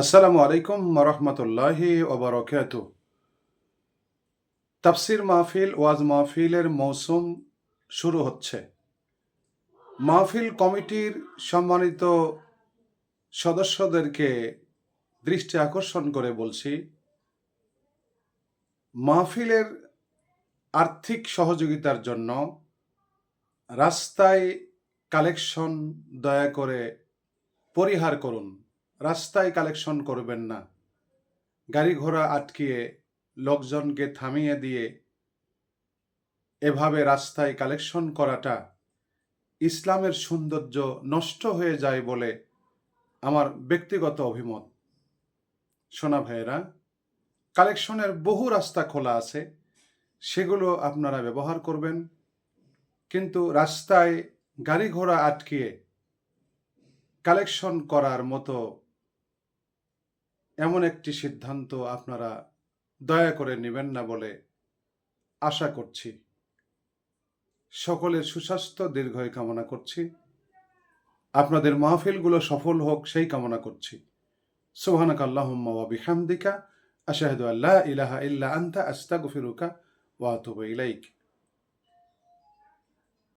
আসসালামু আলাইকুম রহমতুল্লাহি ওবরকাত তাফসির মাহফিল, ওয়াজ মাহফিলের মৌসুম শুরু হচ্ছে। মাহফিল কমিটির সম্মানিত সদস্যদেরকে দৃষ্টি আকর্ষণ করে বলছি, মাহফিলের আর্থিক সহযোগিতার জন্য রাস্তায় কালেকশন দয়া করে পরিহার করুন। রাস্তায় কালেকশন করবেন না। গাড়ি ঘোড়া আটকিয়ে, লোকজনকে থামিয়ে দিয়ে এভাবে রাস্তায় কালেকশন করাটা ইসলামের সৌন্দর্য নষ্ট হয়ে যায় বলে আমার ব্যক্তিগত অভিমত। সোনা ভাইয়েরা, কালেকশনের বহু রাস্তা খোলা আছে, সেগুলো আপনারা ব্যবহার করবেন। কিন্তু রাস্তায় গাড়ি ঘোড়া আটকিয়ে কালেকশন করার মতো এমন একটি সিদ্ধান্ত আপনারা দয়া করে নেবেন না বলে আশা করছি। সকলের সুস্বাস্থ্য, দীর্ঘায়ু কামনা করছি। আপনাদের মাহফিলগুলো সফল হোক, সেই কামনা করছি। সুবহানাক আল্লাহুম্মা ওয়া বিহামদিকা। আশহাদু আল্লা ইলাহা ইল্লা আনতা, আস্তাগফিরুকা ওয়া আতুবু ইলাইক।